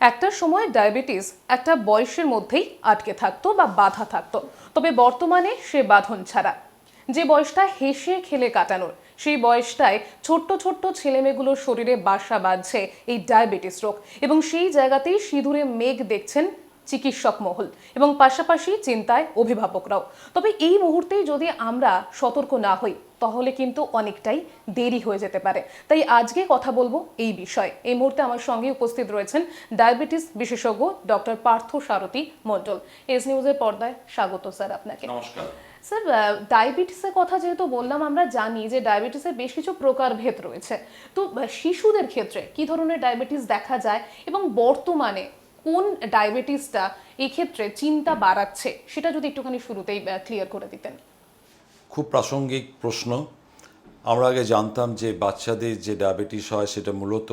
একটা সময় ডায়াবেটিস একটা বয়সের মধ্যেই আটকে থাকতো বা বাধা থাকতো। তবে বর্তমানে সে বাঁধন ছাড়া। যে বয়সটা হেসে খেলে কাটানোর, সেই বয়সটায় ছোট্ট ছোট্ট ছেলেমেয়েগুলোর শরীরে বাসা বাঁধছে এই ডায়াবেটিস রোগ এবং সেই জায়গাতেই সিঁদুরে মেঘ দেখছেন চিকিৎসক মহল এবং পাশাপাশি চিন্তায় অভিভাবকরাও। তবে এই মুহূর্তেই যদি আমরা সতর্ক না হই তাহলে কিন্তু অনেকটাই দেরি হয়ে যেতে পারে। তাই আজকে কথা বলব এই বিষয়ে। এই মুহূর্তে আমার সঙ্গে উপস্থিত রয়েছেন ডায়াবেটিস বিশেষজ্ঞ ডক্টর পার্থ সারথী মণ্ডল। এস নিউজের পর্দায় স্বাগত স্যার আপনাকে। নমস্কার। স্যার ডায়াবেটিসের কথা যেহেতু বললাম আমরা জানি যে ডায়াবেটিসের বেশ কিছু প্রকারভেদ রয়েছে। তো শিশুদের ক্ষেত্রে কি ধরনের ডায়াবেটিস দেখা যায় এবং বর্তমানে কোন ডায়াবেটিসটা এক্ষেত্রে চিন্তা বাড়াচ্ছে সেটা যদি একটুখানি শুরুতেই ক্লিয়ার করে দিতেন। খুব প্রাসঙ্গিক প্রশ্ন। আমরা আগে জানতাম যে বাচ্চাদের যে ডায়াবেটিস হয় সেটা মূলত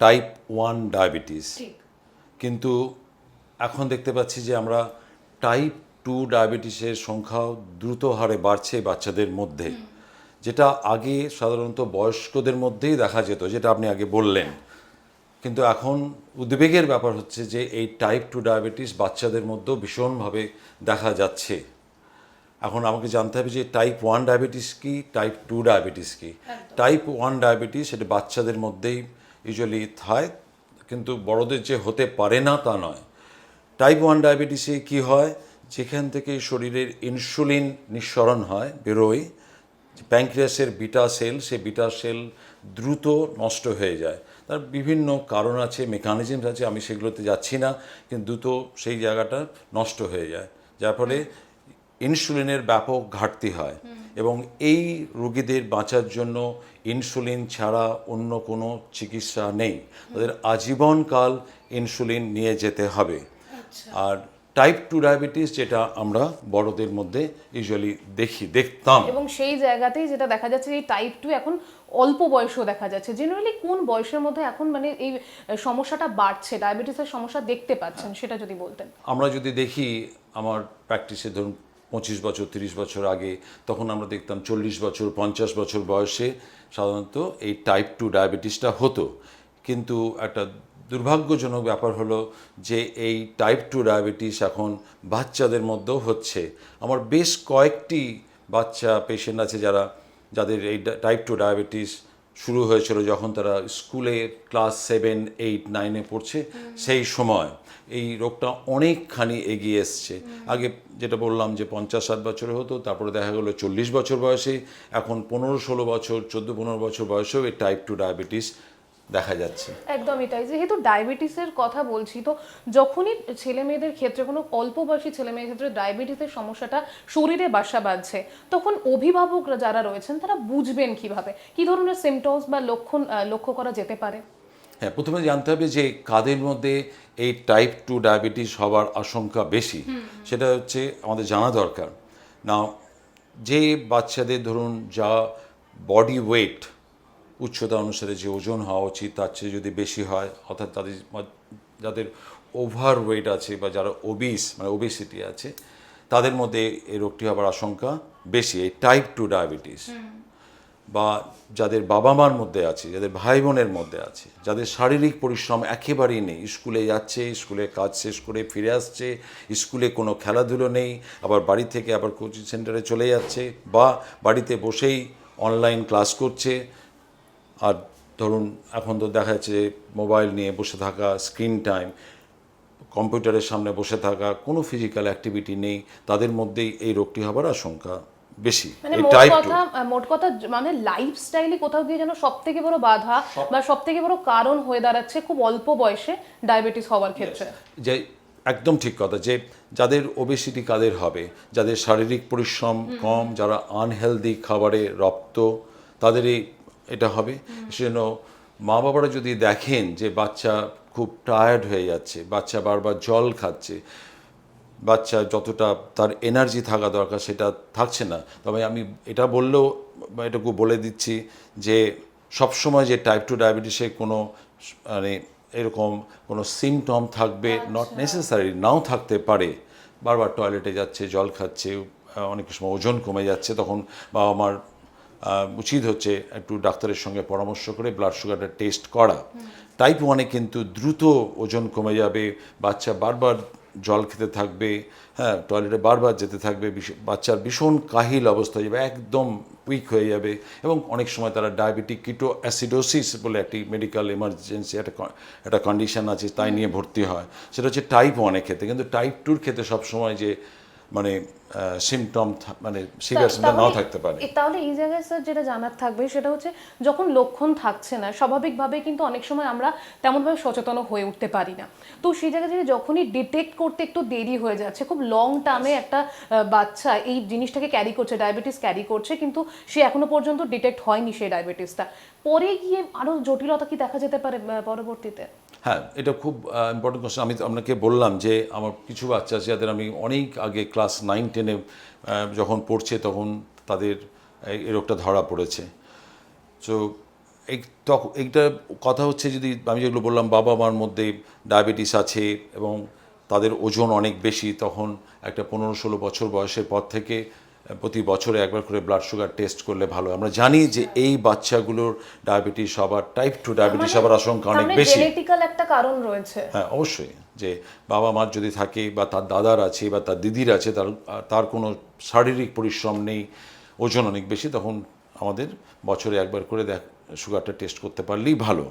টাইপ ওয়ান ডায়াবেটিস কিন্তু এখন দেখতে পাচ্ছি যে আমরা টাইপ টু ডায়াবেটিসের সংখ্যাও দ্রুত হারে বাড়ছে বাচ্চাদের মধ্যে। যেটা আগে সাধারণত বয়স্কদের মধ্যেই দেখা যেত যেটা আপনি আগে বললেন। কিন্তু এখন উদ্বেগের ব্যাপার হচ্ছে যে এই টাইপ টু ডায়াবেটিস বাচ্চাদের মধ্যেও ভীষণভাবে দেখা যাচ্ছে। এখন আমাকে জানতে হবে যে টাইপ ওয়ান ডায়াবেটিস কি টাইপ টু ডায়াবেটিস কি? টাইপ ওয়ান ডায়াবেটিস এটা বাচ্চাদের মধ্যেই ইউজুয়ালি থাকে কিন্তু বড়দের যে হতে পারে না তা নয়। টাইপ ওয়ান ডায়াবেটিসে কি হয়? যেখান থেকে শরীরের ইনসুলিন নিঃসরণ হয় বেরোয় প্যাঙ্ক্রিয়াসের বিটা সেল সে বিটা সেল দ্রুত নষ্ট হয়ে যায়। তার বিভিন্ন কারণ আছে মেকানিজমস আছে আমি সেগুলোতে যাচ্ছি না কিন্তু দ্রুত সেই জায়গাটা নষ্ট হয়ে যায়। যার ফলে ইনসুলিনের ব্যাপক ঘাটতি হয় এবং এই রোগীদের বাঁচার জন্য ইনসুলিন ছাড়া অন্য কোনো চিকিৎসা নেই। তাদের আজীবনকাল ইনসুলিন নিয়ে যেতে হবে। আর টাইপ টু ডায়াবেটিস যেটা আমরা বড়দের মধ্যে ইউজুয়ালি দেখি দেখতাম। এবং সেই জায়গাতেই যেটা দেখা যাচ্ছে এই টাইপ টু এখন অল্প বয়সেও দেখা যাচ্ছে। জেনারেলি কোন বয়সের মধ্যে এখন মানে এই সমস্যাটা বাড়ছে, ডায়াবেটিসের সমস্যা দেখতে পাচ্ছেন, সেটা যদি বলতেন। আমরা যদি দেখি আমার প্র্যাকটিসে ধরুন পঁচিশ বছর, তিরিশ বছর আগে, তখন আমরা দেখতাম চল্লিশ বছর, পঞ্চাশ বছর বয়সে সাধারণত এই টাইপ টু ডায়াবেটিসটা হতো। কিন্তু একটা দুর্ভাগ্যজনক ব্যাপার হলো যে এই টাইপ টু ডায়াবেটিস এখন বাচ্চাদের মধ্যেও হচ্ছে। আমার বেশ কয়েকটি বাচ্চা পেশেন্ট আছে যারা যাদের এই টাইপ টু ডায়াবেটিস শুরু হয়েছিল যখন তারা স্কুলে ক্লাস সেভেন এইট নাইনে পড়ছে সেই সময় এই রোগটা অনেকখানি এগিয়ে এসছে। আগে যেটা বললাম যে পঞ্চাশ ষাট বছরে হতো তারপরে দেখা গেলো চল্লিশ বছর বয়সে এখন পনেরো ষোলো বছর চোদ্দ পনেরো বছর বয়সেও এই টাইপ টু ডায়াবেটিস দেখা যাচ্ছে। একদমই তাই যেহেতু ডায়াবেটিসের কথা বলছি তো যখনই ছেলে মেয়েদের ক্ষেত্রে কোনো অল্প বয়সী ছেলে মেয়ের ক্ষেত্রে ডায়াবেটিসের সমস্যাটা শরীরে বাসা বাঁধছে তখন অভিভাবকরা যারা রয়েছেন তারা বুঝবেন কীভাবে? কি ধরনের সিমটমস বা লক্ষণ লক্ষ্য করা যেতে পারে? হ্যাঁ প্রথমে জানতে হবে যে কাদের মধ্যে এই টাইপ টু ডায়াবেটিস হওয়ার আশঙ্কা বেশি। সেটা হচ্ছে আমাদের জানা দরকার। না যে বাচ্চাদের ধরুন যা বডি ওয়েট উচ্চতা অনুসারে যে ওজন হওয়া উচিত তার চেয়ে যদি বেশি হয় অর্থাৎ তাদের যাদের ওভার ওয়েট আছে বা যারা ওবিস মানে ওবেসিটি আছে তাদের মধ্যে এই রোগটি হওয়ার আশঙ্কা বেশি এই টাইপ টু ডায়াবেটিস বা যাদের বাবা মার মধ্যে আছে যাদের ভাই বোনের মধ্যে আছে যাদের শারীরিক পরিশ্রম একেবারেই নেই স্কুলে যাচ্ছে স্কুলে কাজ শেষ করে ফিরে আসছে স্কুলে কোনো খেলাধুলো নেই আবার বাড়ি থেকে আবার কোচিং সেন্টারে চলে যাচ্ছে বা বাড়িতে বসেই অনলাইন ক্লাস করছে আর ধরুন এখন তো দেখা যাচ্ছে যে মোবাইল নিয়ে বসে থাকা স্ক্রিন টাইম কম্পিউটারের সামনে বসে থাকা কোনো ফিজিক্যাল অ্যাক্টিভিটি নেই তাদের মধ্যেই এই রোগটি হবার আশঙ্কা বেশি। মানে মোট টাইপ কথা মোট কথা মানে লাইফস্টাইলে কোথাও গিয়ে যেন সব থেকে বড় বাধা বা সব থেকে বড় কারণ হয়ে দাঁড়াচ্ছে খুব অল্প বয়সে ডায়াবেটিস হওয়ার ক্ষেত্রে। যে একদম ঠিক কথা যে যাদের ওবেসিটি কাদের হবে যাদের শারীরিক পরিশ্রম কম যারা আনহেলদি খাবারে রপ্ত তাদেরই এটা হবে। সেজন্য মা বাবারা যদি দেখেন যে বাচ্চা খুব টায়ার্ড হয়ে যাচ্ছে বাচ্চা বারবার জল খাচ্ছে বাচ্চা যতটা তার এনার্জি থাকা দরকার সেটা থাকছে না। তবে আমি এটা বললেও এটুকু বলে দিচ্ছি যে সবসময় যে টাইপ টু ডায়াবেটিসে কোনো মানে এরকম কোনো সিমটম থাকবে নট নেসেসারি নাও থাকতে পারে। বারবার টয়লেটে যাচ্ছে জল খাচ্ছে অনেক সময় ওজন কমে যাচ্ছে তখন বাবা মার উচিত হচ্ছে একটু ডাক্তারের সঙ্গে পরামর্শ করে ব্লাড সুগারটা টেস্ট করা। টাইপ ওয়ানে কিন্তু দ্রুত ওজন কমে যাবে, বাচ্চা বারবার জল খেতে থাকবে হ্যাঁ টয়লেটে বারবার যেতে থাকবে বাচ্চার ভীষণ কাহিল অবস্থা হয়ে যাবে, একদম উইক হয়ে যাবে এবং অনেক সময় তারা ডায়াবেটিক কিটো অ্যাসিডোসিস বলে একটি মেডিকেল এমার্জেন্সি একটা একটা কন্ডিশন আছে তাই নিয়ে ভর্তি হয়। সেটা হচ্ছে টাইপ ওয়ানের ক্ষেত্রে। কিন্তু টাইপ টুর ক্ষেত্রে সবসময় যে মানে সিমটম মানে সিরিয়াস নাও থাকতে পারে। তাহলে এই জায়গায় স্যার যেটা জানার থাকবে সেটা হচ্ছে যখন লক্ষণ থাকছে না স্বাভাবিকভাবে কিন্তু অনেক সময় আমরা তেমনভাবে সচেতন হয়ে উঠতে পারি না। তো সেই জায়গা থেকে যখনই ডিটেক্ট করতে একটু দেরি হয়ে যাচ্ছে খুব লং টার্মে একটা বাচ্চা এই জিনিসটাকে ক্যারি করছে ডায়াবেটিস ক্যারি করছে কিন্তু সে এখনও পর্যন্ত ডিটেক্ট হয়নি সেই ডায়াবেটিসটা পরে গিয়ে আরও জটিলতা কি দেখা যেতে পারে পরবর্তীতে? হ্যাঁ এটা খুব ইম্পর্টেন্ট কোশ্চেন আমি আপনাকে বললাম যে আমার কিছু বাচ্চা আছে যাদের আমি অনেক আগে ক্লাস নাইন টেনে যখন পড়ছে তখন তাদের এই- রোগটা ধরা পড়েছে। তো এই তখন এইটা কথা হচ্ছে যদি আমি যেগুলো বললাম বাবা মার মধ্যে ডায়াবেটিস আছে এবং তাদের ওজন অনেক বেশি তখন একটা পনেরো ষোলো বছর বয়সের পর থেকে প্রতি বছরে একবার করে ব্লাড সুগার টেস্ট করলে ভালো। আমরা জানি যে এই বাচ্চাগুলোর ডায়াবেটিস হবার টাইপ টু ডায়াবেটিস হবার আশঙ্কা অনেক বেশি। একটা কারণ রয়েছে। হ্যাঁ অবশ্যই। যে বাবা মার যদি থাকে বা তার দাদার আছে বা তার দিদির আছে তার তার কোনো শারীরিক পরিশ্রম নেই ওজন অনেক বেশি তখন আমাদের বছরে একবার করে দেখ সুগারটা টেস্ট করতে পারলেই ভালো।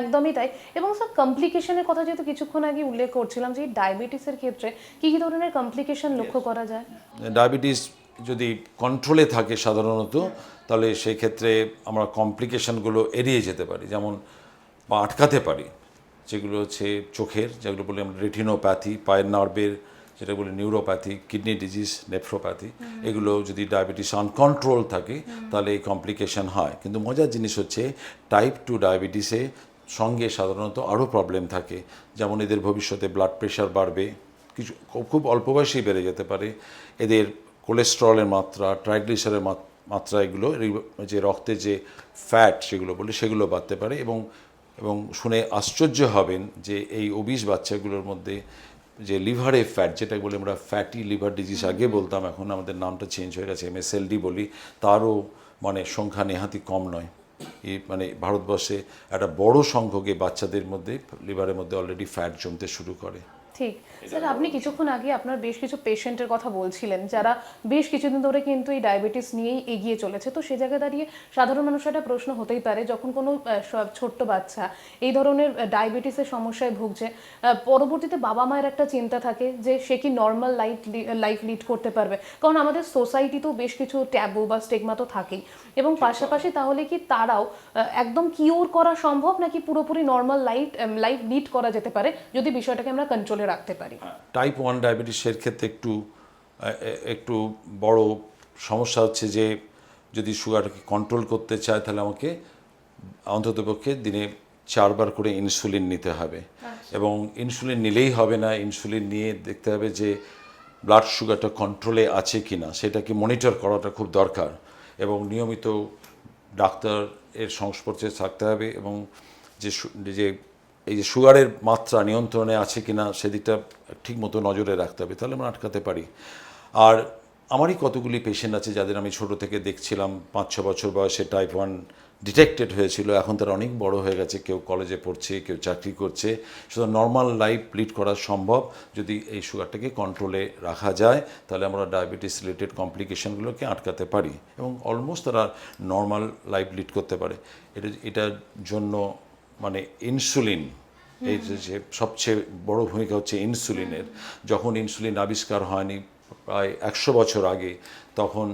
একদমই তাই। এবং স্যার কমপ্লিকেশনের কথা যেহেতু কিছুক্ষণ আগে উল্লেখ করছিলাম যে ডায়াবেটিসের ক্ষেত্রে কি কি ধরনের কমপ্লিকেশন লক্ষ্য করা যায়? ডায়াবেটিস যদি কন্ট্রোলে থাকে সাধারণত তাহলে সেই ক্ষেত্রে আমরা কমপ্লিকেশনগুলো এড়িয়ে যেতে পারি। যেমন বা আটকাতে পারি। যেগুলো হচ্ছে চোখের যেগুলো বলি আমরা রেটিনোপ্যাথি পায়ের নার্ভের যেটা বলি নিউরোপ্যাথি কিডনি ডিজিজ নেফ্রোপ্যাথি এগুলো যদি ডায়াবেটিস আনকন্ট্রোল থাকে তাহলে এই কমপ্লিকেশন হয়। কিন্তু মজার জিনিস হচ্ছে টাইপ টু ডায়াবেটিসে সঙ্গে সাধারণত আরও প্রবলেম থাকে। যেমন এদের ভবিষ্যতে ব্লাড প্রেশার বাড়বে কিছু খুব- অল্প বয়সেই বেড়ে যেতে পারে। এদের কোলেস্টেরলের মাত্রা ট্রাইগ্লিসারের মাত্রা এগুলো যে রক্তে যে ফ্যাট সেগুলো বলে সেগুলো বাড়তে পারে এবং এবং শুনে আশ্চর্য হবেন যে এই অবিশ বাচ্চাগুলোর মধ্যে যে লিভারে ফ্যাট যেটা বলে আমরা ফ্যাটি লিভার ডিজিজ আগে বলতাম এখন আমাদের নামটা চেঞ্জ হয়ে গেছে এমএসএলডি বলি তারও মানে সংখ্যা নেহাতি কম নয়। এই মানে ভারতবর্ষে একটা বড় সংখ্যকে বাচ্চাদের মধ্যে লিভারের মধ্যে অলরেডি ফ্যাট জমতে শুরু করে। ঠিক। স্যার আপনি কিছুক্ষণ আগে আপনার বেশ কিছু পেশেন্টের কথা বলছিলেন যারা বেশ কিছুদিন ধরে কিন্তু এই ডায়াবেটিস নিয়েই এগিয়ে চলেছে। তো সে জায়গায় দাঁড়িয়ে সাধারণ মানুষের একটা প্রশ্ন হতেই পারে যখন কোনো ছোট্ট বাচ্চা এই ধরনের ডায়াবেটিসের সমস্যায় ভুগছে পরবর্তীতে বাবা মায়ের একটা চিন্তা থাকে যে সে কি নর্মাল লাইফ লাইফ লিড করতে পারবে। কারণ আমাদের সোসাইটিতেও বেশ কিছু ট্যাবু বা স্টেগমা তো থাকেই। এবং পাশাপাশি তাহলে কি তারাও একদম কিওর করা সম্ভব নাকি পুরোপুরি নর্মাল লাইফ লাইফ লিড করা যেতে পারে যদি বিষয়টাকে আমরা কন্ট্রোলে রাখতে পারি। টাইপ ওয়ান ডায়াবেটিসের ক্ষেত্রে একটু একটু বড় সমস্যা হচ্ছে যে যদি সুগারকে কন্ট্রোল করতে চায় তাহলে আমাকে অন্ততপক্ষে দিনে চারবার করে ইনসুলিন নিতে হবে। এবং ইনসুলিন নিলেই হবে না ইনসুলিন নিয়ে দেখতে হবে যে ব্লাড সুগারটা কন্ট্রোলে আছে কি না সেটাকে মনিটর করাটা খুব দরকার। এবং নিয়মিত ডাক্তার এর সংস্পর্শে থাকতে হবে এবং যে যে এই যে সুগারের মাত্রা নিয়ন্ত্রণে আছে কিনা সেদিকটা ঠিক মতো নজরে রাখতে হবে, তাহলে আমরা আটকাতে পারি। আর আমারই কতগুলি পেশেন্ট আছে যাদের আমি ছোট থেকে দেখছিলাম পাঁচ ছ বছর বয়সে টাইপ ওয়ান ডিটেক্টেড হয়েছিল, এখন তারা অনেক বড় হয়ে গেছে, কেউ কলেজে পড়ছে, কেউ চাকরি করছে। সুতরাং নর্মাল লাইফ লিড করা সম্ভব। যদি এই সুগারটাকে কন্ট্রোলে রাখা যায়, তাহলে আমরা ডায়াবেটিস রিলেটেড কমপ্লিকেশনগুলোকে আটকাতে পারি এবং অলমোস্ট তারা নর্মাল লাইফ লিড করতে পারে। এটা, এটার জন্য মানে ইনসুলিন এই যে সবচেয়ে বড় ভূমিকা হচ্ছে ইনসুলিনের যখন ইনসুলিন আবিষ্কার হয়নি প্রায় একশো বছর আগে, তখন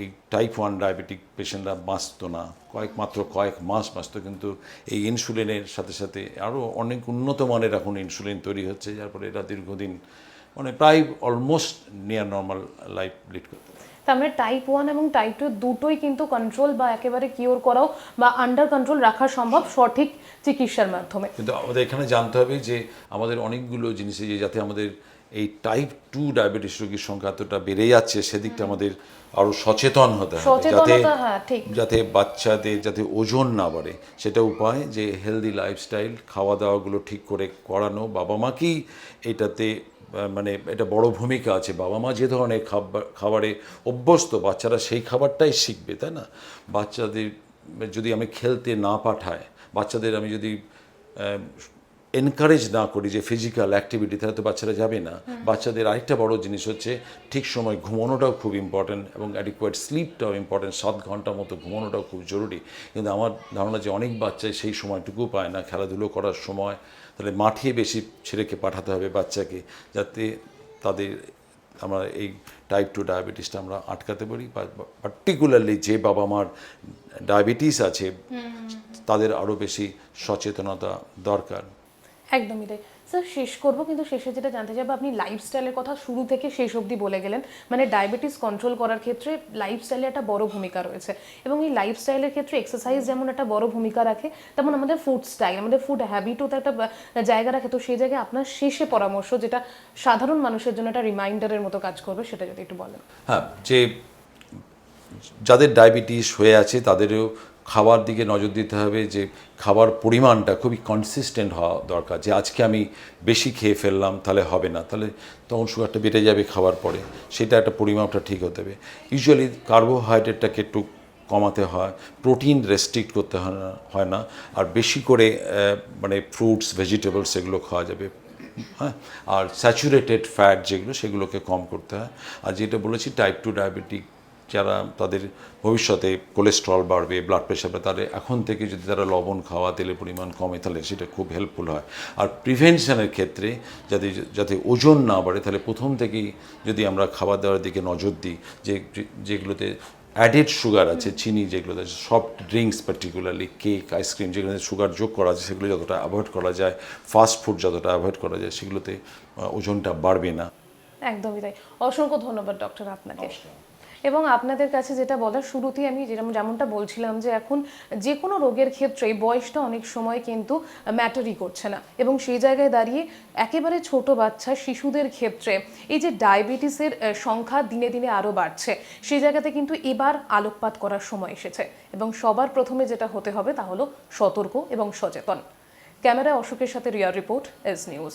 এই টাইপ ওয়ান ডায়াবেটিক পেশেন্টরা বাঁচত না কয়েক, মাত্র কয়েক মাস বাঁচত, কিন্তু এই ইনসুলিনের সাথে সাথে আরও অনেক উন্নত মানের এখন ইনসুলিন তৈরি হচ্ছে, যার ফলে এরা দীর্ঘদিন মানে প্রায় almost near normal life lead করতে। তার মানে টাইপ ওয়ান এবং টাইপ টু দুটোই কিন্তু কন্ট্রোল বা একেবারে কিওর করাও বা আন্ডার কন্ট্রোল রাখা সম্ভব সঠিক চিকিৎসার মাধ্যমে। কিন্তু আমাদের এখানে জানতে হবে যে আমাদের অনেকগুলো জিনিসে যে যাতে আমাদের এই টাইপ টু ডায়াবেটিস রোগীর সংখ্যা এতটা বেড়ে যাচ্ছে সেদিকটা আমাদের আরও সচেতন হতে হবে। যাতে হ্যাঁ ঠিক। যাতে বাচ্চাদের যাতে ওজন না বাড়ে সেটা উপায় যে হেলদি লাইফস্টাইল খাওয়া দাওয়াগুলো ঠিক করে করানো বাবা মাকেই এটাতে মানে এটা বড় ভূমিকা আছে। বাবা মা যে ধরনের খাবার, খাবারে অভ্যস্ত, বাচ্চারা সেই খাবারটাই শিখবে, তাই না? বাচ্চাদের যদি আমি খেলতে না পাঠায়, বাচ্চাদের আমি যদি এনকারেজ না করি যে ফিজিক্যাল অ্যাক্টিভিটি তাহলে তো বাচ্চারা যাবে না। বাচ্চাদের আরেকটা বড় জিনিস হচ্ছে ঠিক সময় ঘুমানোটাও খুব ইম্পর্ট্যান্ট এবং অ্যাডিকুয়েট স্লিপটাও ইম্পর্ট্যান্ট সাত ঘণ্টা মতো ঘুমানোটাও খুব জরুরি। কিন্তু আমার ধারণা যে অনেক বাচ্চাই সেই সময়টুকু পায় না। খেলাধুলো করার সময় তাহলে মাঠে বেশি ছেলেকে পাঠাতে হবে বাচ্চাকে যাতে তাদের আমরা এই টাইপ টু ডায়াবেটিসটা আমরা আটকাতে পারি। পার্টিকুলারলি যে বাবা মার ডায়াবেটিস আছে তাদের আরও বেশি সচেতনতা দরকার। একদমই তাই। স্যার শেষ করব, কিন্তু শেষে যেটা জানতে চাইব, আপনি লাইফস্টাইলের কথা শুরু থেকে শেষ অবধি বলে গেলেন। মানে ডায়াবেটিস কন্ট্রোল করার ক্ষেত্রে লাইফস্টাইলে একটা বড় ভূমিকা রয়েছে। এবং এই লাইফস্টাইলের ক্ষেত্রে এক্সারসাইজ যেমন একটা বড় ভূমিকা রাখে, তেমন আমাদের ফুড স্টাইল আমাদের ফুড হ্যাবিটও তো একটা জায়গা রাখে। তো সেই জায়গায় আপনার শেষে পরামর্শ, যেটা সাধারণ মানুষের জন্য একটা রিমাইন্ডারের মতো কাজ করবে, সেটা যদি একটু বলেন। হ্যাঁ যে যাদের ডায়াবেটিস হয়ে আছে, তাদেরও খাবার দিকে নজর দিতে হবে যে খাবার পরিমাণটা খুবই কনসিস্টেন্ট হওয়া দরকার। যে আজকে আমি বেশি খেয়ে ফেললাম, তাহলে হবে না। তাহলে তখন সুগারটা বেড়ে যাবে খাওয়ার পরে। সেটা একটা পরিমাপটা ঠিক হতে হবে। ইউজুয়ালি কার্বোহাইড্রেটটাকে একটু কমাতে হয় প্রোটিন রেস্ট্রিক্ট করতে হয় না আর বেশি করে মানে ফ্রুটস ভেজিটেবলস এগুলো খাওয়া যাবে। হ্যাঁ? আর স্যাচুরেটেড ফ্যাট যেগুলো, সেগুলোকে কম করতে হয়। আর যেটা বলেছি টাইপ টু ডায়াবেটিক যারা তাদের ভবিষ্যতে কোলেস্ট্রল বাড়বে ব্লাড প্রেশার বাড়বে তাদের এখন থেকে যদি তারা লবণ খাওয়া তেলের পরিমাণ কমে তাহলে সেটা খুব হেল্পফুল হয়। আর প্রিভেনশনের ক্ষেত্রে যাতে যাতে ওজন না বাড়ে তাহলে প্রথম থেকেই যদি আমরা খাবার দাবার দিকে নজর দিই যে যেগুলোতে অ্যাডেড সুগার আছে চিনি যেগুলোতে আছে soft drinks particularly cake ice cream যেগুলোতে সুগার যোগ করা আছে সেগুলো যতটা অ্যাভয়েড করা যায় ফাস্ট ফুড যতটা অ্যাভয়েড করা যায় সেগুলোতে ওজনটা বাড়বে না। একদমই তাই। অসংখ্য ধন্যবাদ ডক্টর আপনাকে। এবং আপনাদের কাছে যেটা বলার শুরুতেই আমি যেরকম যেমনটা বলছিলাম যে এখন যে কোনো রোগের ক্ষেত্রে বয়সটা অনেক সময় কিন্তু ম্যাটারই করছে না। এবং সেই জায়গায় দাঁড়িয়ে একেবারে ছোট বাচ্চা শিশুদের ক্ষেত্রে এই যে ডায়াবেটিসের সংখ্যা দিনে দিনে আরও বাড়ছে, সেই জায়গাতে কিন্তু এবার আলোকপাত করার সময় এসেছে। এবং সবার প্রথমে যেটা হতে হবে তা হলো সতর্ক এবং সচেতন। ক্যামেরায় অশোকের সাথে রিয়ার রিপোর্ট, এস নিউজ।